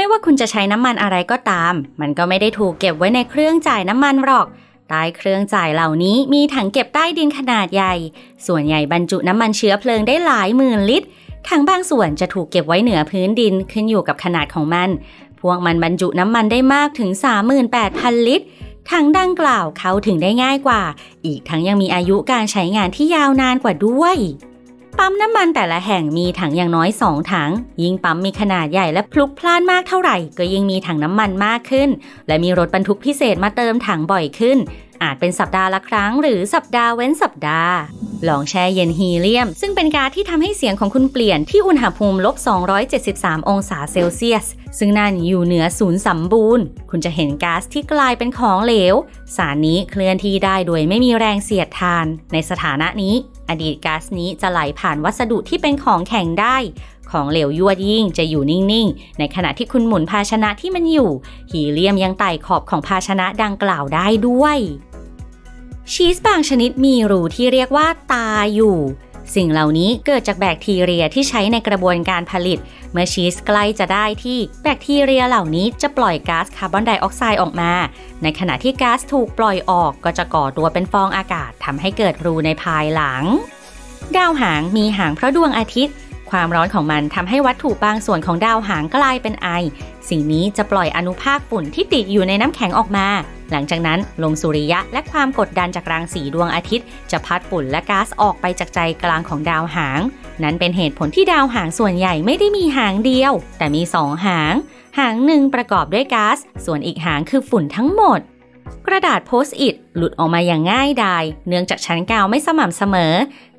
ไม่ว่าคุณจะใช้น้ำมันอะไรก็ตาม มันก็ไม่ได้ถูกเก็บไว้ในเครื่องจ่ายน้ำมันหรอก ใต้เครื่องจ่ายเหล่านี้มีถังเก็บใต้ดินขนาดใหญ่ ส่วนใหญ่บรรจุน้ำมันเชื้อเพลิงได้หลายหมื่นลิตร ถังบางส่วนจะถูกเก็บไว้เหนือพื้นดินขึ้นอยู่กับขนาดของมัน พวกมันบรรจุน้ำมันได้มากถึง 38,000 ลิตร ถังดังกล่าวเข้าถึงได้ง่ายกว่า อีกทั้งยังมีอายุการใช้งานที่ยาวนานกว่าด้วย ปั๊มน้ำมันแต่ละแห่งมีถังอย่างน้อย 2 ถัง ยิ่งปั๊มมีขนาดใหญ่และพลุกพล่านมากเท่าไหร่ ก็ยิ่งมีถังน้ำมันมากขึ้น และมีรถบรรทุกพิเศษมาเติมถังบ่อยขึ้น อาจเป็นสัปดาห์ละครั้งหรือสัปดาห์เว้นสัปดาห์ ลองแช่เย็นฮีเลียม ซึ่งเป็นก๊าซที่ทำให้เสียงของคุณเปลี่ยนที่อุณหภูมิลบ 273 องศาเซลเซียส ซึ่งนั่นอยู่เหนือศูนย์สมบูรณ์ คุณจะเห็นก๊าซที่กลายเป็นของเหลว สารนี้เคลื่อนที่ได้โดยไม่มีแรงเสียดทาน ในสถานะนี้ อดีตก๊าซนี้จะไหลผ่านวัสดุที่เป็นของแข็งได้ของเหลวยวดยิ่งจะอยู่นิ่ง ๆ ในขณะที่คุณหมุนภาชนะที่มันอยู่ ฮีเลียมยังไต่ขอบของภาชนะดังกล่าวได้ด้วย ชีสบางชนิดมีรูที่เรียกว่าตาอยู่ สิ่งเหล่านี้เกิดจากแบคทีเรียที่ใช้ในกระบวนการผลิต เมื่อชีสใกล้จะได้ที่แบคทีเรียเหล่านี้จะปล่อยก๊าซคาร์บอนไดออกไซด์ออกมา ในขณะที่ก๊าซถูกปล่อยออกก็จะก่อตัวเป็นฟองอากาศทำให้เกิดรูในภายหลัง ดาวหางมีหางเพราะดวงอาทิตย์ ความร้อนของมันทำให้วัตถุบางส่วนของดาวหางกลายเป็นไอ สิ่งนี้จะปล่อยอนุภาคฝุ่นที่ติดอยู่ในน้ำแข็งออกมา หลังจากนั้นลมสุริยะและความกดดันจากรังสีดวงอาทิตย์ จะพัดฝุ่นและก๊าซออกไปจากใจกลางของดาวหาง นั้นเป็นเหตุผลที่ดาวหางส่วนใหญ่ไม่ได้มีหางเดียว แต่มีสองหาง หางหนึ่งประกอบด้วยก๊าซส่วนอีกหางคือฝุ่นทั้งหมด กระดาษโพสต์อิทหลุดออกมาอย่างง่ายดาย เนื่องจากชั้นกาวไม่สม่ำเสมอ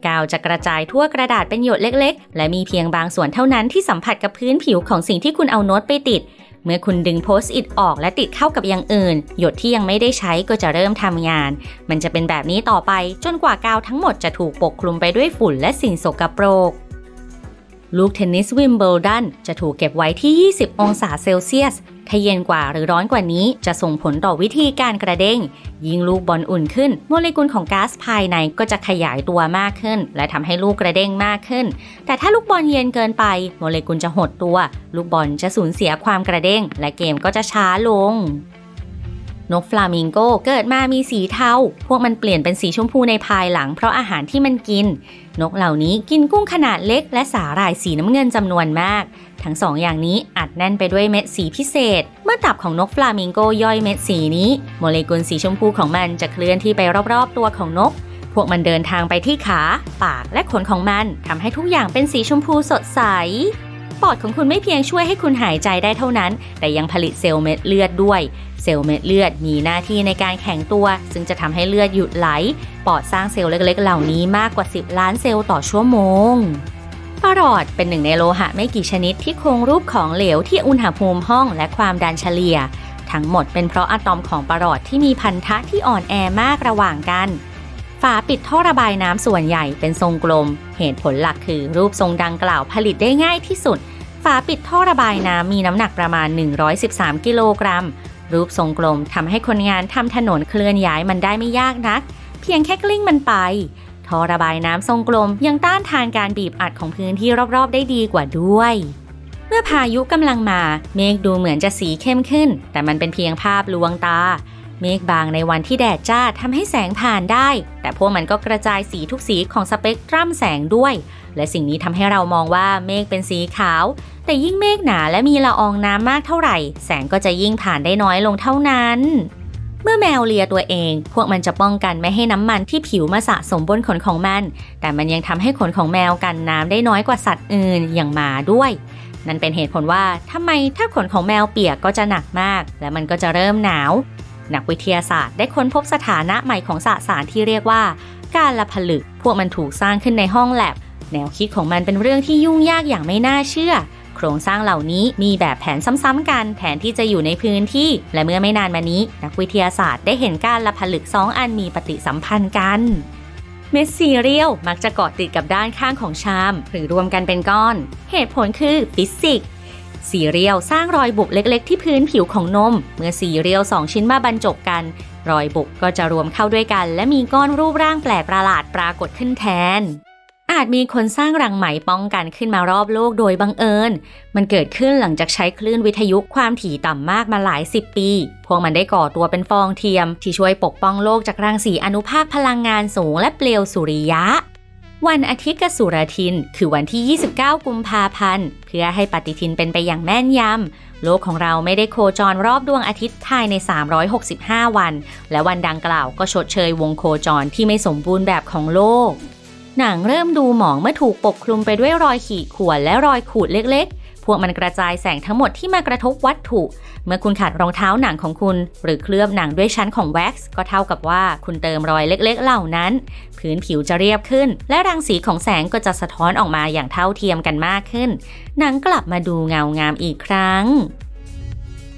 กาวจะกระจายทั่วกระดาษเป็นหยดเล็กๆ และมีเพียงบางส่วนเท่านั้นที่สัมผัสกับพื้นผิวของสิ่งที่คุณเอาโน้ตไปติด เมื่อคุณดึงโพสต์อิทออกและติดเข้ากับอย่างอื่น หยดที่ยังไม่ได้ใช้ก็จะเริ่มทำงาน มันจะเป็นแบบนี้ต่อไปจนกว่ากาวทั้งหมดจะถูกปกคลุมไปด้วยฝุ่นและสิ่งสกปรก ลูกเทนนิสวิมเบิลดันจะถูกเก็บไว้ที่ 20 องศาเซลเซียส ถ้าเย็นกว่าหรือร้อนกว่านี้จะส่งผลต่อวิธีการกระเด้ง ยิ่งลูกบอลอุ่นขึ้น โมเลกุลของก๊าซภายในก็จะขยายตัวมากขึ้น และทำให้ลูกกระเด้งมากขึ้น แต่ถ้าลูกบอลเย็นเกินไป โมเลกุลจะหดตัว ลูกบอลจะสูญเสียความกระเด้ง และเกมก็จะช้าลง นกฟลามิงโกเกิดมามีสีเทา พวกมันเปลี่ยนเป็นสีชมพูในภายหลังเพราะอาหารที่มันกิน นกเหล่านี้กินกุ้งขนาดเล็ก และสาหร่ายสีน้ำเงินจำนวนมาก ทั้งสองอย่างนี้อัดแน่นไปด้วยเม็ดสีพิเศษ เมื่อตับของนกฟลามิงโกย่อยเม็ดสีนี้ โมเลกุลสีชมพูของมันจะเคลื่อนที่ไปรอบๆ ตัวของนก พวกมันเดินทางไปที่ขา ปากและขนของมันทำให้ทุกอย่างเป็นสีชมพูสดใส ปอดของคุณไม่เพียงช่วยให้คุณหายใจได้เท่านั้น แต่ยังผลิตเซลล์เม็ดเลือดด้วย เซลล์เม็ดเลือดมีหน้าที่ในการแข็งตัว ซึ่งจะทำให้เลือดหยุดไหล ปอดสร้างเซลล์เล็กๆ เหล่านี้มากกว่า 10 ล้านเซลล์ต่อชั่วโมงปรอดเป็นหนึ่งในโลหะไม่กี่ชนิดที่คงรูปของเหลวที่อุณหภูมิห้องและความดันเฉลี่ย ทั้งหมดเป็นเพราะอะตอมของปรอดที่มีพันธะที่อ่อนแอมากระหว่างกัน ฝาปิดท่อระบายน้ำส่วนใหญ่เป็นทรงกลม เหตุผลหลักคือรูปทรงดังกล่าวผลิตได้ง่ายที่สุด ฝาปิดท่อระบายน้ำมีน้ำหนักประมาณ 113 กิโลกรัม รูปทรงกลมทำให้คนงานทำถนนเคลื่อนย้ายมันได้ไม่ยากนัก เพียงแค่กลิ้งมันไป ท่อระบายน้ำทรงกลมยังต้านทานการบีบอัดของพื้นที่รอบๆ ได้ดีกว่าด้วยเมื่อพายุกำลังมา เมฆดูเหมือนจะสีเข้มขึ้น แต่มันเป็นเพียงภาพลวงตา เมฆบางในวันที่แดดจ้าทำให้แสงผ่านได้ แต่พวกมันก็กระจายสีทุกสีของสเปกตรัมแสงด้วย และสิ่งนี้ทำให้เรามองว่าเมฆเป็นสีขาว แต่ยิ่งเมฆหนาและมีละอองน้ำมากเท่าไหร่ แสงก็จะยิ่งผ่านได้น้อยลงเท่านั้น เมื่อแมวเลียตัวเอง พวกมันจะป้องกันไม่ให้น้ำมันที่ผิวมาสะสมบนขนของมัน แต่มันยังทำให้ขนของแมวกันน้ำได้น้อยกว่าสัตว์อื่นอย่างหมาด้วยนั่นเป็นเหตุผลว่าทำไมถ้าขนของแมวเปียกก็จะหนักมาก และมันก็จะเริ่มหนาว นักวิทยาศาสตร์ได้ค้นพบสถานะใหม่ของสสารที่เรียกว่าการละผลึก พวกมันถูกสร้างขึ้นในห้องแลบ แนวคิดของมันเป็นเรื่องที่ยุ่งยากอย่างไม่น่าเชื่อ โครงสร้างเหล่านี้มีแบบแผนซ้ำๆกันแทนที่จะอยู่ในพื้นที่ และเมื่อไม่นานมานี้ นักวิทยาศาสตร์ได้เห็นการละผลึกสองอันมีปฏิสัมพันธ์กันเม็ดซีเรียลมักจะเกาะติดกับด้านข้างของชาม หรือรวมกันเป็นก้อน เหตุผลคือฟิสิกส์ ซีเรียลสร้างรอยบุบเล็กๆ ที่พื้นผิวของนม เมื่อซีเรียลสองชิ้นมาบรรจบกัน รอยบุบก็จะรวมเข้าด้วยกัน และมีก้อนรูปร่างแปลกประหลาดปรากฏขึ้นแทน อาจมีคนสร้างรังไหมป้องกันขึ้นมารอบโลกโดยบังเอิญ มันเกิดขึ้นหลังจากใช้คลื่นวิทยุความถี่ต่ำมากมาหลายสิบปี พวกมันได้ก่อตัวเป็นฟองเทียม ที่ช่วยปกป้องโลกจากรังสีอนุภาคพลังงานสูงและเปลวสุริยะ วันอาทิตย์กสุรทิน คือวันที่ 29 กุมภาพันธ์ เพื่อให้ปฏิทินเป็นไปอย่างแม่นยำ โลกของเราไม่ได้โคจรรอบดวงอาทิตย์ภายใน 365 วัน และวันดังกล่าวก็ชดเชยวงโคจรที่ไม่สมบูรณ์แบบของโลก หนังเริ่มดูหมองเมื่อถูกปกคลุมไปด้วยรอยขีดข่วนและรอยขูดเล็ก วกมันกระจายแสงทั้งหมดที่มากระทบวัตถุ เมื่อคุณขัดรองเท้าหนังของคุณ หรือเคลือบหนังด้วยชั้นของแว็กซ์ก็เท่ากับว่าคุณเติมรอยเล็กๆเหล่านั้น พื้นผิวจะเรียบขึ้น และรังสีของแสงก็จะสะท้อนออกมาอย่างเท่าเทียมกันมากขึ้น หนังกลับมาดูเงางามอีกครั้ง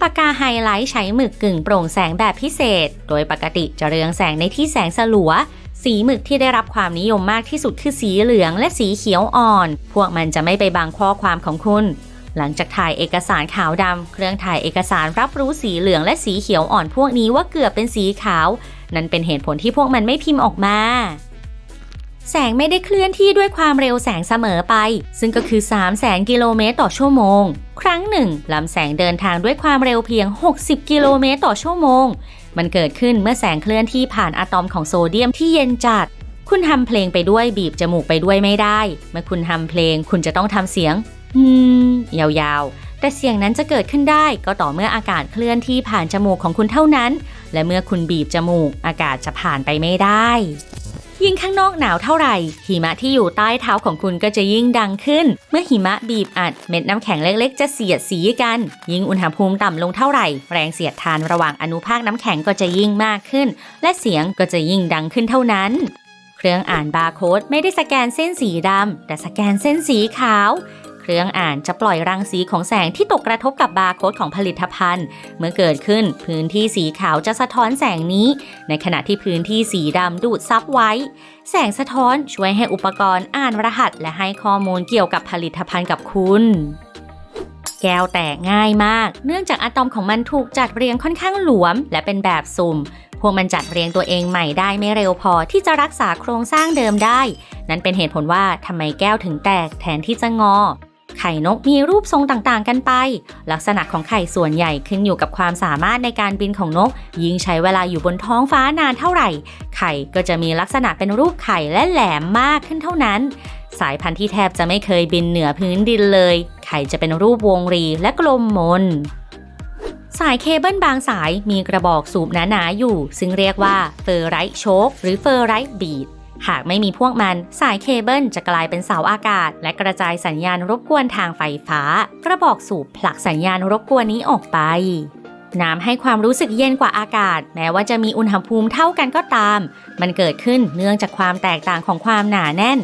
ปากกาไฮไลท์ใช้หมึกกึ่งโปร่งแสงแบบพิเศษ โดยปกติจะเรืองแสงในที่แสงสลัว สีหมึกที่ได้รับความนิยมมากที่สุดคือสีเหลืองและสีเขียวอ่อน พวกมันจะไม่ไปบังข้อความของคุณ หลังจากถ่ายเอกสารขาวดำเครื่องถ่ายเอกสารรับรู้สีเหลืองและสีเขียวอ่อนพวกนี้ว่าเกือบเป็นสีขาว นั่นเป็นเหตุผลที่พวกมันไม่พิมพ์ออกมา แสงไม่ได้เคลื่อนที่ด้วยความเร็วแสงเสมอไป ซึ่งก็คือ 3 0 0แสนกิโลเมตรต่อชั่วโมง ครั้งหนึ่งลำแสงเดินทางด้วยความเร็วเพียง 60 กิโลเมตรต่อชั่วโมง มันเกิดขึ้นเมื่อแสงเคลื่อนที่ผ่านอะตอมของโซเดียมที่เย็นจัดคุณทำเพลงไปด้วยบีบจมูกไปด้วยไม่ได้ เมื่อคุณทำเพลงคุณจะต้องทำเสียง อืมยาวๆ แต่เสียงนั้นจะเกิดขึ้นได้ก็ต่อเมื่ออากาศเคลื่อนที่ผ่านจมูกของคุณเท่านั้น และเมื่อคุณบีบจมูก อากาศจะผ่านไปไม่ได้ ยิ่งข้างนอกหนาวเท่าไหร่ หิมะที่อยู่ใต้เท้าของคุณก็จะยิ่งดังขึ้น เมื่อหิมะบีบอัดเม็ดน้ำแข็งเล็กๆ จะเสียดสีกัน ยิ่งอุณหภูมิต่ำลงเท่าไหร่ แรงเสียดทานระหว่างอนุภาคน้ำแข็งก็จะยิ่งมากขึ้น และเสียงก็จะยิ่งดังขึ้นเท่านั้นเครื่องอ่านบาร์โค้ดไม่ได้สแกนเส้นสีดำแต่สแกนเส้นสีขาว เครื่องอ่านจะปล่อยรังสีของแสงที่ตกกระทบกับบาร์โค้ดของผลิตภัณฑ์ เมื่อเกิดขึ้นพื้นที่สีขาวจะสะท้อนแสงนี้ ในขณะที่พื้นที่สีดำดูดซับไว้ แสงสะท้อนช่วยให้อุปกรณ์อ่านรหัส และให้ข้อมูลเกี่ยวกับผลิตภัณฑ์กับคุณแก้วแตกง่ายมาก เนื่องจากอะตอมของมันถูกจัดเรียงค่อนข้างหลวม และเป็นแบบสุ่ม พวกมันจัดเรียงตัวเองใหม่ได้ไม่เร็วพอที่จะรักษาโครงสร้างเดิมได้ นั่นเป็นเหตุผลว่าทำไมแก้วถึงแตกแทนที่จะงอ ไข่นกมีรูปทรงต่างๆ กันไป ลักษณะของไข่ส่วนใหญ่ขึ้นอยู่กับความสามารถในการบินของนก ยิ่งใช้เวลาอยู่บนท้องฟ้านานเท่าไหร่ ไข่ก็จะมีลักษณะเป็นรูปไข่และแหลมมากขึ้นเท่านั้น สายพันธุ์ที่แทบจะไม่เคยบินเหนือพื้นดินเลย ไข่จะเป็นรูปวงรีและกลมมนสายเคเบิลบางสายมีกระบอกสูบหนาๆอยู่ ซึ่งเรียกว่าเฟอร์ไรท์โชคหรือเฟอร์ไรท์บีด หากไม่มีพวกมันสายเคเบิลจะกลายเป็นเสาอากาศ และกระจายสัญญาณรบกวนทางไฟฟ้า กระบอกสูบผลักสัญญาณรบกวนนี้ออกไป น้ำให้ความรู้สึกเย็นกว่าอากาศ แม้ว่าจะมีอุณหภูมิเท่ากันก็ตาม มันเกิดขึ้นเนื่องจากความแตกต่างของความหนาแน่น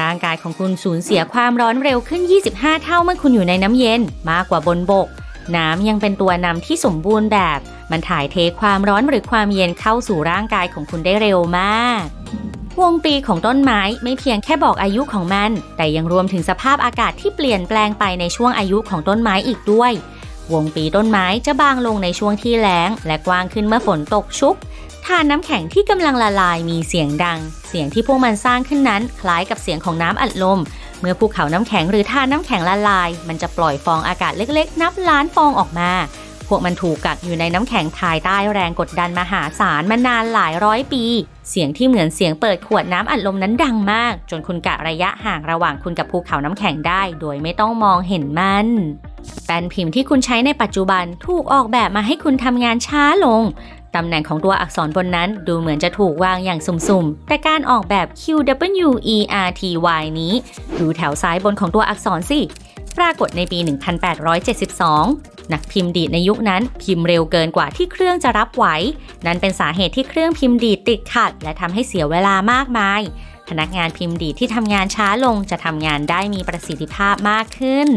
ร่างกายของคุณสูญเสียความร้อนเร็วขึ้น 25 เท่าเมื่อคุณอยู่ในน้ำเย็นมากกว่าบนบก น้ำยังเป็นตัวนำที่สมบูรณ์แบบ มันถ่ายเทความร้อนหรือความเย็นเข้าสู่ร่างกายของคุณได้เร็วมาก วงปีของต้นไม้ไม่เพียงแค่บอกอายุของมัน แต่ยังรวมถึงสภาพอากาศที่เปลี่ยนแปลงไปในช่วงอายุของต้นไม้อีกด้วย วงปีต้นไม้จะบางลงในช่วงที่แล้ง และกว้างขึ้นเมื่อฝนตกชุกทานน้ำแข็งที่กำลังละลายมีเสียงดัง เสียงที่พวกมันสร้างขึ้นนั้นคล้ายกับเสียงของน้ำอัดลม เมื่อภูเขาน้ำแข็งหรือทานน้ำแข็งละลาย มันจะปล่อยฟองอากาศเล็กๆ นับล้านฟองออกมา พวกมันถูกกักอยู่ในน้ำแข็งภายใต้แรงกดดันมหาศาลมานานหลายร้อยปี เสียงที่เหมือนเสียงเปิดขวดน้ำอัดลมนั้นดังมาก จนคุณกะระยะห่างระหว่างคุณกับภูเขาน้ำแข็งได้ โดยไม่ต้องมองเห็นมันแป้นพิมพ์ที่คุณใช้ในปัจจุบันถูกออกแบบมาให้คุณทำงานช้าลง ตำแหน่งของตัวอักษรบนนั้นดูเหมือนจะถูกวางอย่างสุ่มๆ แต่การออกแบบ Q W E R T Y นี้ ดูแถวซ้ายบนของตัวอักษรสิ ปรากฏในปี 1872 นักพิมพ์ดีดในยุคนั้นพิมพ์เร็วเกินกว่าที่เครื่องจะรับไหว นั่นเป็นสาเหตุที่เครื่องพิมพ์ดีดติดขัด และทำให้เสียเวลามากมาย พนักงานพิมพ์ดีดที่ทำงานช้าลงจะทำงานได้มีประสิทธิภาพมากขึ้น